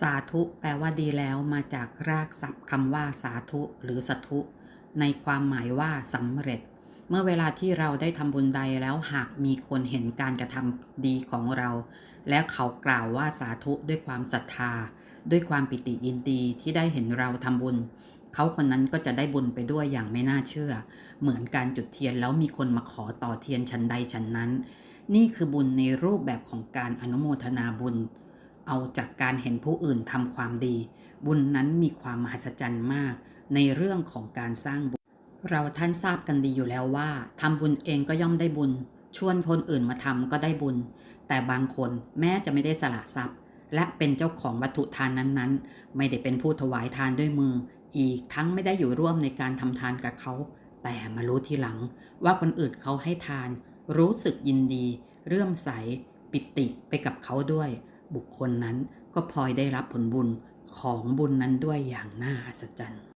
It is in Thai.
สาธุแปลว่าดีแล้วมาจากรากศัพท์คำว่าสาธุ หรือสธุในความหมายว่าสำเร็จ เมื่อเวลาที่เราได้ทำบุญใดแล้วหากมีคนเห็นการกระทำดีของเรา แล้วเขากล่าวว่าสาธุด้วยความศรัทธา ด้วยความปิติยินดีที่ได้เห็นเราทำบุญ เขาคนนั้นก็จะได้บุญไปด้วยอย่างไม่น่าเชื่อ เหมือนการจุดเทียนแล้วมีคนมาขอต่อเทียนชั้นใดชั้นนั้น นี่คือบุญในรูปแบบของการอนุโมทนาบุญ เอาจากการเห็นผู้อื่นทำความดี บุญนั้นมีความมหัศจรรย์มาก ในเรื่องของการสร้างบุญ เราท่านทราบกันดีอยู่แล้วว่าทำบุญเองก็ย่อมได้บุญ ชวนคนอื่นมาทำก็ได้บุญ แต่บางคนแม้จะไม่ได้สละทรัพย์ และเป็นเจ้าของวัตถุทานนั้นๆ ไม่ได้เป็นผู้ถวายทานด้วยมือ อีกทั้งไม่ได้อยู่ร่วมในการทำทานกับเขา แต่มารู้ทีหลัง ว่าคนอื่นเขาให้ทาน รู้สึกยินดี เรื่อมใส ปิติไปกับเขาด้วย บุคคลนั้นก็พลอยได้รับผลบุญของบุญนั้นด้วยอย่างน่าอัศจรรย์